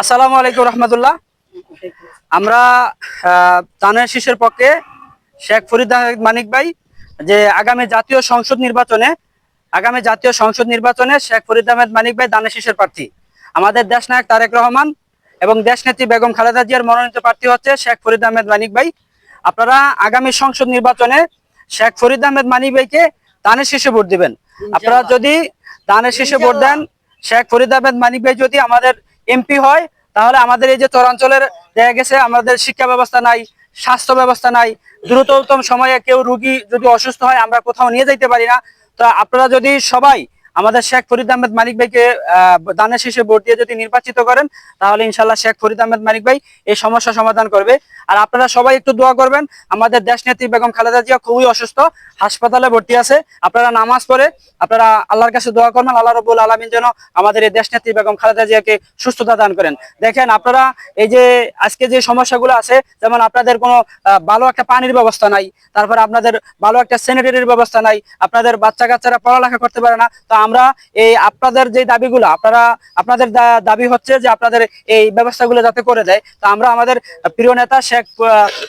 আসসালামু আলাইকুম রহমতুল্লাহ। আমরা তানের শীষের পক্ষে শেখ ফরিদ আহমেদ মানিক ভাই যে আগামী জাতীয় সংসদ নির্বাচনে আগামী জাতীয় সংসদ নির্বাচনে শেখ ফরিদ আহমেদ মানিক ভাই দানের শীষের প্রার্থী। আমাদের দেশ নায়ক তারেক রহমান এবং দেশনেত্রী বেগম খালেদা জিয়ার মনোনীত প্রার্থী হচ্ছে শেখ ফরিদ আহমেদ মানিক ভাই। আপনারা আগামী সংসদ নির্বাচনে শেখ ফরিদ আহমেদ মানিক ভাইকে দানের শীষে ভোট দিবেন। আপনারা যদি দানের শীষে ভোট দেন শেখ ফরিদ আহমেদ মানিক ভাই যদি আমাদের এমপি হয়, তাহলে আমাদের এই যে চরাঞ্চলের দেখা গেছে, আমাদের শিক্ষা ব্যবস্থা নাই, স্বাস্থ্য ব্যবস্থা নাই, দ্রুততম সময়ে কেউ রুগী যদি অসুস্থ হয়, আমরা কোথাও নিয়ে যাইতে পারি না। তো আপনারা যদি সবাই আমাদের শেখ ফরিদ আহমেদ মানিক ভাইকে দানের শীষে ভোট দিয়ে যদি নির্বাচিত করেন, তাহলে ইনশাল্লাহ শেখ ফরিদ আহমেদ মানিক ভাই এই সমস্যা সমাধান করবে। আর আপনারা সবাই একটু দোয়া করবেন, আমাদের দেশ নেত্রী বেগম খালেদা জিয়া খুবই অসুস্থ, হাসপাতালে ভর্তি আছে। আপনারা নামাজ পড়ে, আপনারা আল্লাহর কাছে দোয়া করবেন, আল্লাহ রবুল আলমিন যেন আমাদের এই দেশ নেত্রী বেগম খালেদা জিয়াকে সুস্থতা দান করেন। দেখেন, আপনারা এই যে আজকে যে সমস্যাগুলো আছে, যেমন আপনাদের কোনো ভালো একটা পানির ব্যবস্থা নাই, তারপরে আপনাদের ভালো একটা স্যানিটারির ব্যবস্থা নাই, আপনাদের বাচ্চা কাচ্চারা পড়ালেখা করতে পারে না, তো আমরা এই আপনাদের যে দাবিগুলো, আপনারা, আপনাদের দাবি হচ্ছে যে আপনাদের এই ব্যবস্থাগুলো যাতে করে দেয়। তো আমরা আমাদের প্রিয় নেতা শেখ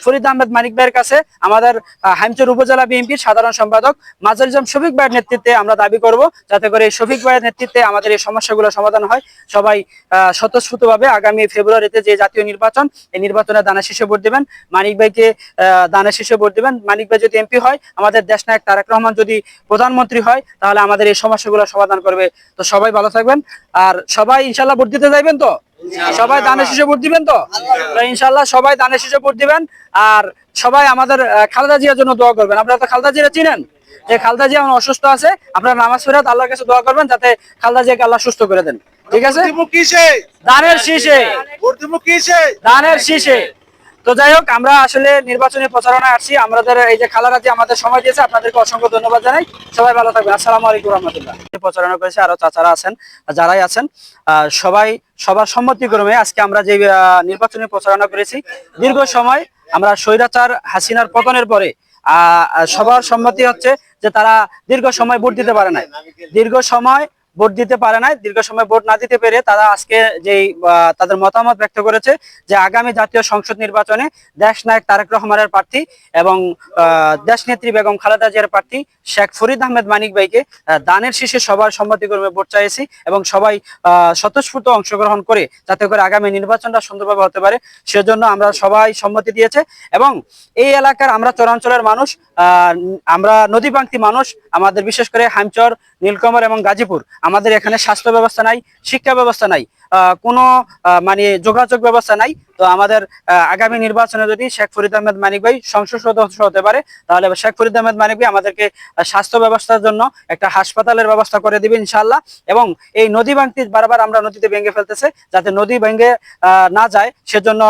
ফরিদ আহমেদ মানিক ভাইয়ের কাছে আমাদের হাইমচর উপজেলা বিএনপির সাধারণ সম্পাদক মাজার ইসলাম শফিক ভাইয়ের নেতৃত্বে আমরা দাবি করব, যাতে করে শফিক ভাইয়ের নেতৃত্বে আমাদের এই সমস্যাগুলো সমাধান হয়। সবাই স্বতঃস্ফূর্তভাবে আগামী ফেব্রুয়ারিতে যে জাতীয় নির্বাচন, এই নির্বাচনে দানা শীর্ষে ভোট দিবেন। মানিক ভাইকে দানা শীর্ষে ভোট দেবেন। মানিক ভাই যদি এমপি হয়, আমাদের দেশ নায়ক তারেক রহমান যদি প্রধানমন্ত্রী হয়, তাহলে আমাদের এই সমস্যাগুলো সমাধান করবে। তো সবাই ভালো থাকবেন। আর সবাই ইনশাল্লাহ ভোট দিতে যাইবেন তো? সবাই দানের শীষে ভোট দিবেন তো? ইনশাল্লাহ সবাই দানের শীষে ভোট দিবেন। আর সবাই আমাদের খালেদা জিয়ার জন্য দোয়া করবেন। আপনারা তো খালেদা জিয়া চিনেন? যে খালেদা জিয়া অসুস্থ আছে আপনারা নামাজ ফেরাত আল্লাহর কাছে দোয়া করবেন যাতে খালদা জিয়াকে আল্লাহ সুস্থ করে দেন। ঠিক আছে? দানের শীষে দানের শীষে তো যাই হোক, আমরা আসলে নির্বাচনী প্রচারণায় আসছি। আমাদের এই যে খালারা যে আমাদের সময় দিয়েছে, আপনাদেরকে অসংখ্য ধন্যবাদ জানাই। সবাই ভালো থাকবেন। আসসালামু আলাইকুম রহমতুল্লাহ। প্রচারণা করেছে আরও চাচারা আছেন, যারাই আছেন। সবাই, সবার সম্মতিক্রমে আজকে আমরা যে নির্বাচনী প্রচারণা করেছি, দীর্ঘ সময় আমরা স্বৈরাচার হাসিনার পতনের পরে সবার সম্মতি হচ্ছে যে তারা দীর্ঘ সময় ভোট দিতে পারে নাই। দীর্ঘ সময় ভোট দিতে পারে নাই দীর্ঘ সময় ভোট না দিতে পেরে তারা আজকে যেই তাদের মতামত ব্যক্ত করেছে যে আগামী জাতীয় সংসদ নির্বাচনে দেশ নায়ক তারেক রহমানের প্রার্থী এবং আহ, দেশনেত্রী বেগম খালেদা জিয়ার প্রার্থী শেখ ফরিদ আহমেদ মানিক ভাইকে দানের শীর্ষে সবার সম্মতিক্রমে ভোট চাইছি এবং সবাই স্বতঃস্ফূর্ত অংশগ্রহণ করে যাতে করে আগামী নির্বাচনটা সুন্দরভাবে হতে পারে সেজন্য আমরা সবাই সম্মতি দিয়েছে এবং এই এলাকার আমরা চরাঞ্চলের মানুষ আমরা নদীপাঙ্ক্তি মানুষ আমাদের বিশেষ করে হামচর নীলকমর এবং গাজীপুর আমাদের এখানে স্বাস্থ্য ব্যবস্থা নাই শিক্ষা ব্যবস্থা নাই। কোনো মানে যোগাযোগ ব্যবস্থা নাই। তো আমাদের আগামী নির্বাচনে যদি শেখ ফরিদ আহমেদ মানিক ভাই সংসদ সদস্য হতে পারে, তাহলে শেখ ফরিদ আহমেদ মানিক ভাই আমাদেরকে স্বাস্থ্য ব্যবস্থার জন্য একটা হাসপাতালের ব্যবস্থা করে দিবে ইনশাল্লাহ এবং এই নদী ভাঙতি বারবার আমরা নদীতে ভেঙে ফেলতেছে, যাতে নদী ভেঙে না যায়, সেজন্য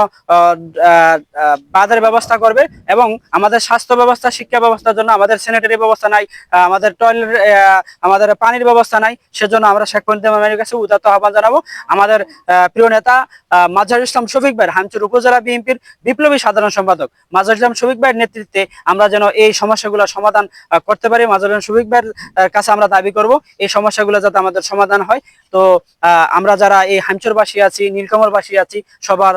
বাঁধের ব্যবস্থা করবে। এবং আমাদের স্বাস্থ্য ব্যবস্থা, শিক্ষা ব্যবস্থার জন্য আমাদের স্যানিটারি ব্যবস্থা নাই আমাদের টয়লেট আমাদের পানির ব্যবস্থা নাই, সেজন্য আমরা শেখ ফরিদ আহমেদ মানিকের কাছে উদাত্ত আহ্বান জানাব। আমাদের আহ, প্রিয় নেতা মাজার ইসলাম শফিক ভাই হামচুর উপজেলা বিএনপির বিপ্লবী সাধারণ সম্পাদক। মাজার ইসলাম শফিক ভাইয়ের নেতৃত্বে আমরা যেন এই সমস্যাগুলো সমাধান করতে পারি। মাজার ইসলাম শফিক ভাইয়ের কাছে আমরা দাবি করব এই সমস্যাগুলো যাতে আমাদের সমাধান হয়। তো আমরা যারা এই হামচুরবাসী আছি নীলকমলবাসী আছি সবার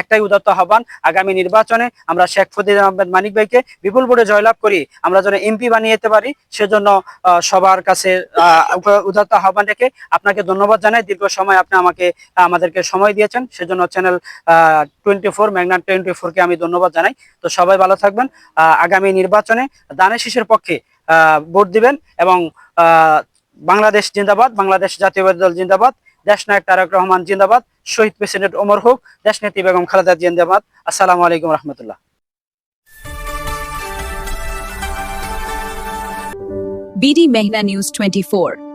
একটাই উদাত্ত আহ্বান আগামী নির্বাচনে আমরা শেখ ফরিদ আহমেদ মানিক ভাইকে বিপুল ভোটে জয়লাভ করি আমরা যেন এমপি বানিয়ে যেতে পারি সেজন্য সবার কাছে উদাত্ত আহ্বান রেখে আপনাকে ধন্যবাদ জানাই। দীর্ঘ সময় আপনি আমাকে আমাদেরকে সময় দিয়েছেন, সেজন্য channel twenty four magnate twenty ফোরকে আমি ধন্যবাদ জানাই। তো সবাই ভালো থাকবেন আগামী নির্বাচনে দানের শীষের পক্ষে ভোট দিবেন এবং বাংলাদেশ জিন্দাবাদ, বাংলাদেশ জাতীয়বাদী দল জিন্দাবাদ, দেশ নায়ক তারেক রহমান জিন্দাবাদ, শহীদ প্রেসিডেন্ট ওমর হোক, দেশ নেত্রী বেগম খালেদা জিন্দাবাদ। আসসালামু আলাইকুম রহমতুল্লাহ। BD Mehna News 24